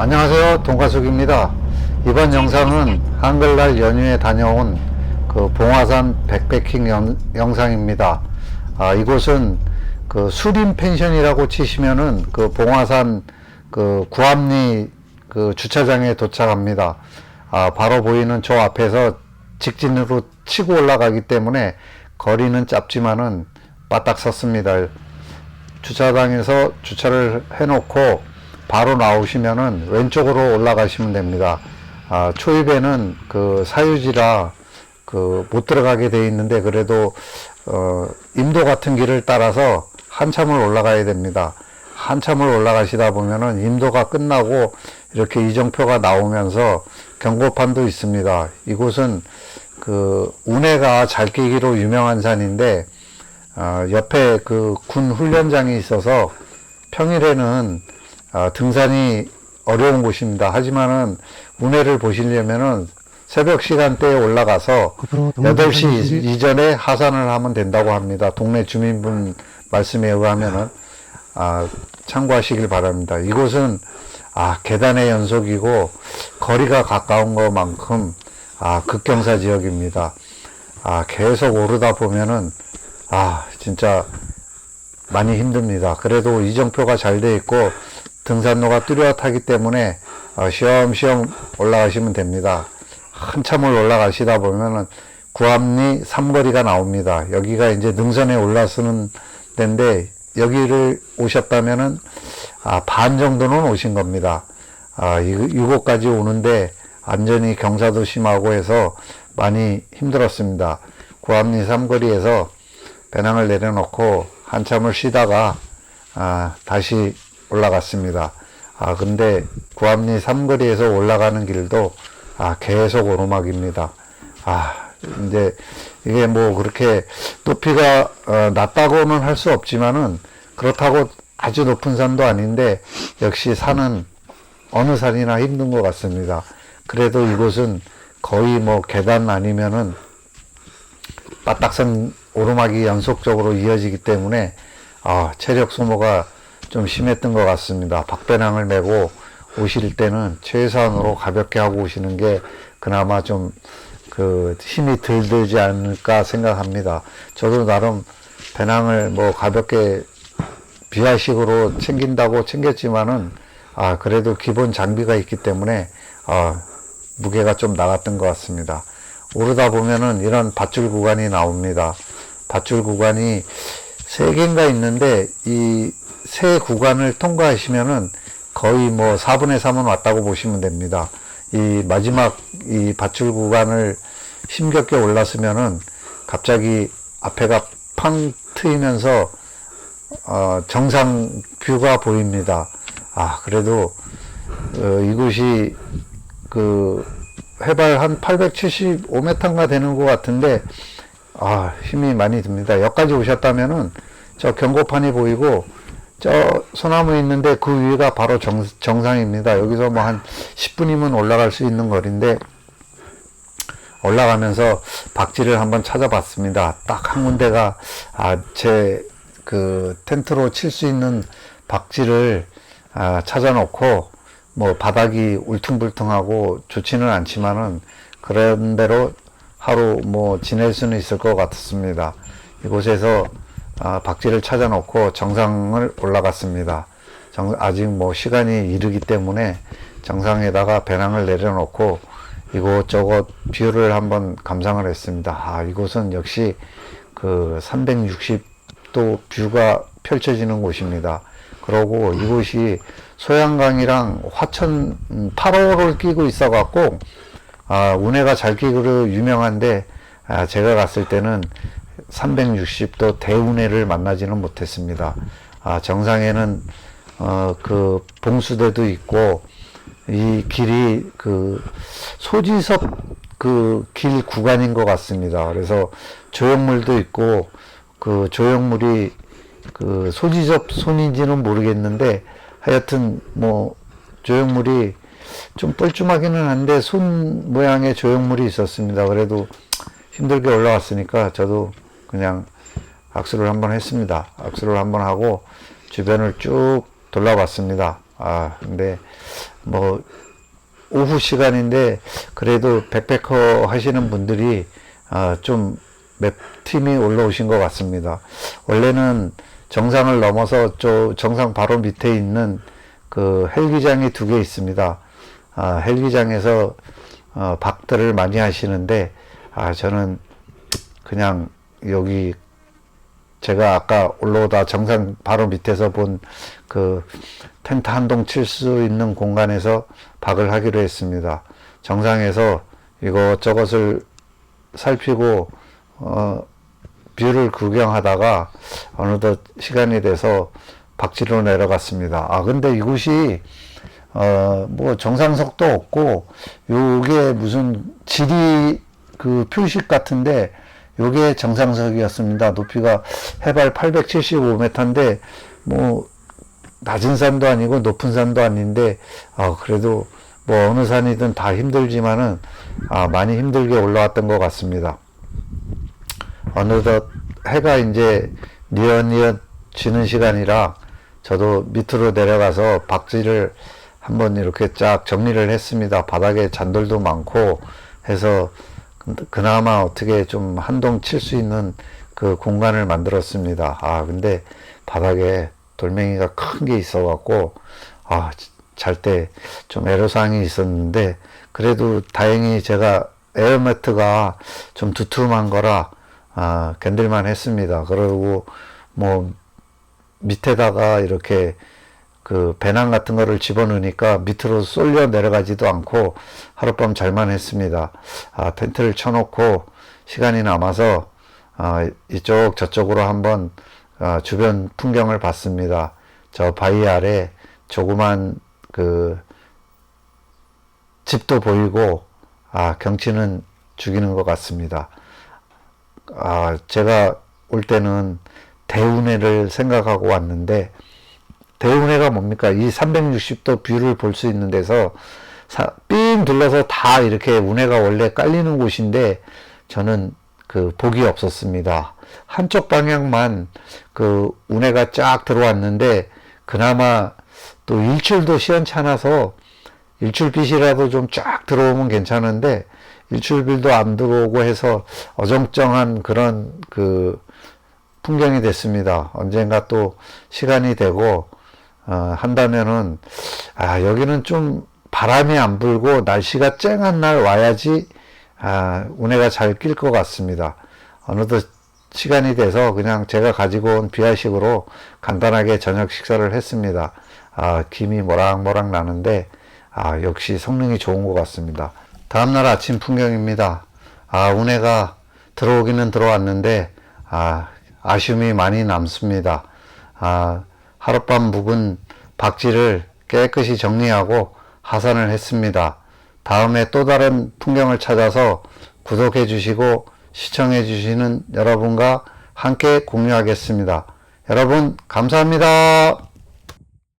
안녕하세요. 동가숙입니다. 이번 영상은 한글날 연휴에 다녀온 그 봉화산 백패킹 영, 영상입니다. 아, 이곳은 그 수림 펜션이라고 치시면은 그 봉화산 그 구암리 그 주차장에 도착합니다. 아, 바로 보이는 저 앞에서 직진으로 치고 올라가기 때문에 거리는 짧지만은 바닥 섰습니다. 주차장에서 주차를 해놓고 바로 나오시면은 왼쪽으로 올라가시면 됩니다. 아, 초입에는 그 사유지라 그 못 들어가게 돼 있는데 그래도 어, 임도 같은 길을 따라서 한참을 올라가야 됩니다. 한참을 올라가시다 보면은 임도가 끝나고 이렇게 이정표가 나오면서 경고판도 있습니다. 이곳은 그 운해가 잘 끼기로 유명한 산인데 아, 옆에 그 군 훈련장이 있어서 평일에는 아, 등산이 어려운 곳입니다. 하지만은 운해를 보시려면은 새벽 시간대에 올라가서 앞으로 너무 8시 많은 이전에 하산을 하면 된다고 합니다. 동네 주민분 말씀에 의하면은 아, 참고하시길 바랍니다. 이곳은 아, 계단의 연속이고 거리가 가까운 것만큼 아, 극경사 지역입니다. 아, 계속 오르다 보면은 아, 진짜 많이 힘듭니다. 그래도 이정표가 잘 돼 있고 등산로가 뚜렷하기 때문에 어, 쉬엄쉬엄 올라가시면 됩니다. 한참을 올라가시다 보면은 구암리 삼거리가 나옵니다. 여기가 이제 능선에 올라서는 데인데 여기를 오셨다면은 아, 반 정도는 오신 겁니다. 아, 이, 이곳까지 오는데 안전이 경사도 심하고 해서 많이 힘들었습니다. 구암리 삼거리에서 배낭을 내려놓고 한참을 쉬다가 아, 다시 올라갔습니다. 아 근데 구암리 삼거리에서 올라가는 길도 아 계속 오르막입니다. 아 이제 이게 뭐 그렇게 높이가 어, 낮다고는 할 수 없지만은 그렇다고 아주 높은 산도 아닌데 역시 산은 어느 산이나 힘든 것 같습니다. 그래도 이곳은 거의 뭐 계단 아니면은 바닥선 오르막이 연속적으로 이어지기 때문에 아, 체력 소모가 좀 심했던 것 같습니다. 박배낭을 메고 오실 때는 최소한으로 가볍게 하고 오시는 게 그나마 좀 그 힘이 덜 들지 않을까 생각합니다. 저도 나름 배낭을 뭐 가볍게 비하식으로 챙긴다고 챙겼지만은 아 그래도 기본 장비가 있기 때문에 아 무게가 좀 나갔던 것 같습니다. 오르다 보면은 이런 밧줄 구간이 나옵니다. 밧줄 구간이 세 개인가 있는데 이 세 구간을 통과하시면은 거의 뭐 4분의 3은 왔다고 보시면 됩니다. 이 마지막 이 밧줄 구간을 힘겹게 올랐으면은 갑자기 앞에가 팡 트이면서 어, 정상 뷰가 보입니다. 아, 그래도, 어, 이곳이 그 해발 한 875m인가 되는 것 같은데, 아, 힘이 많이 듭니다. 여기까지 오셨다면은 저 경고판이 보이고, 저 소나무 있는데 그 위가 바로 정, 정상입니다. 여기서 뭐 한 10분이면 올라갈 수 있는 거리인데, 올라가면서 박지를 한번 찾아봤습니다. 딱 한 군데가 아, 제 그 텐트로 칠 수 있는 박지를 아, 찾아놓고 뭐 바닥이 울퉁불퉁하고 좋지는 않지만은 그런 대로 하루 뭐 지낼 수는 있을 것 같습니다. 이곳에서 아, 박지를 찾아놓고 정상을 올라갔습니다. 정, 아직 뭐 시간이 이르기 때문에 정상에다가 배낭을 내려놓고 이곳저곳 뷰를 한번 감상을 했습니다. 아, 이곳은 역시 그 360도 뷰가 펼쳐지는 곳입니다. 그러고 이곳이 소양강이랑 화천 음, 8호를 끼고 있어 갖고 아, 운해가 잘 끼기로 유명한데 아, 제가 갔을 때는 360도 대운해를 만나지는 못했습니다. 아, 정상에는 어, 그 봉수대도 있고 이 길이 그 소지섭 그 길 구간인 것 같습니다. 그래서 조형물도 있고 그 조형물이 그 소지섭 손인지는 모르겠는데 하여튼 뭐 조형물이 좀 뻘쭘하기는 한데 손 모양의 조형물이 있었습니다. 그래도 힘들게 올라왔으니까 저도 그냥 악수를 한번 했습니다. 악수를 한번 하고 주변을 쭉 돌아봤습니다. 아, 근데 뭐 오후 시간인데 그래도 백패커 하시는 분들이 아, 좀몇 팀이 올라오신 것 같습니다. 원래는 정상을 넘어서 저 정상 바로 밑에 있는 그 헬기장이 두 개 있습니다. 아, 헬기장에서 어, 박들을 많이 하시는데 아, 저는 그냥 여기 제가 아까 올라오다 정상 바로 밑에서 본 그 텐트 한 동 칠 수 있는 공간에서 박을 하기로 했습니다. 정상에서 이것저것을 살피고 어, 뷰를 구경하다가 어느덧 시간이 돼서 박지로 내려갔습니다. 아 근데 이곳이 어 뭐 정상석도 없고 요게 무슨 지리 그 표식 같은데 요게 정상석이었습니다. 높이가 해발 875m인데 뭐 낮은 산도 아니고 높은 산도 아닌데 아 그래도 뭐 어느 산이든 다 힘들지만은 아 많이 힘들게 올라왔던 것 같습니다. 어느덧 해가 이제 뉘엿뉘엿 지는 시간이라 저도 밑으로 내려가서 박지를 한번 이렇게 쫙 정리를 했습니다. 바닥에 잔돌도 많고 해서 그나마 어떻게 좀 한동 칠 수 있는 그 공간을 만들었습니다. 아, 근데 바닥에 돌멩이가 큰 게 있어 갖고 아, 잘 때 좀 애로사항이 있었는데 그래도 다행히 제가 에어매트가 좀 두툼한 거라 아, 견딜만 했습니다. 그리고 뭐 밑에다가 이렇게 그 배낭 같은 거를 집어넣으니까 밑으로 쏠려 내려가지도 않고 하룻밤 잘만 했습니다. 아, 텐트를 쳐놓고 시간이 남아서 아, 이쪽 저쪽으로 한번 아, 주변 풍경을 봤습니다. 저 바위 아래 조그만 그 집도 보이고 아, 경치는 죽이는 것 같습니다. 아, 제가 올 때는 대운해를 생각하고 왔는데 대운해가 뭡니까? 이 360도 뷰를 볼 수 있는 데서 사, 삥 둘러서 다 이렇게 운해가 원래 깔리는 곳인데 저는 그 복이 없었습니다. 한쪽 방향만 그 운해가 쫙 들어왔는데 그나마 또 일출도 시원찮아서 일출빛이라도 좀 쫙 들어오면 괜찮은데 일출빛도 안 들어오고 해서 어정쩡한 그런 그 풍경이 됐습니다. 언젠가 또 시간이 되고 어, 한다면은 아 여기는 좀 바람이 안 불고 날씨가 쨍한 날 와야지 아 운해가 잘 낄 것 같습니다. 어느덧 시간이 돼서 그냥 제가 가지고 온 비아식으로 간단하게 저녁 식사를 했습니다. 아 김이 모락모락 나는데 아 역시 성능이 좋은 것 같습니다. 다음날 아침 풍경입니다. 아 운해가 들어오기는 들어왔는데 아 아쉬움이 많이 남습니다. 아, 하룻밤 묵은 박지를 깨끗이 정리하고 하산을 했습니다. 다음에 또 다른 풍경을 찾아서 구독해 주시고 시청해 주시는 여러분과 함께 공유하겠습니다. 여러분, 감사합니다.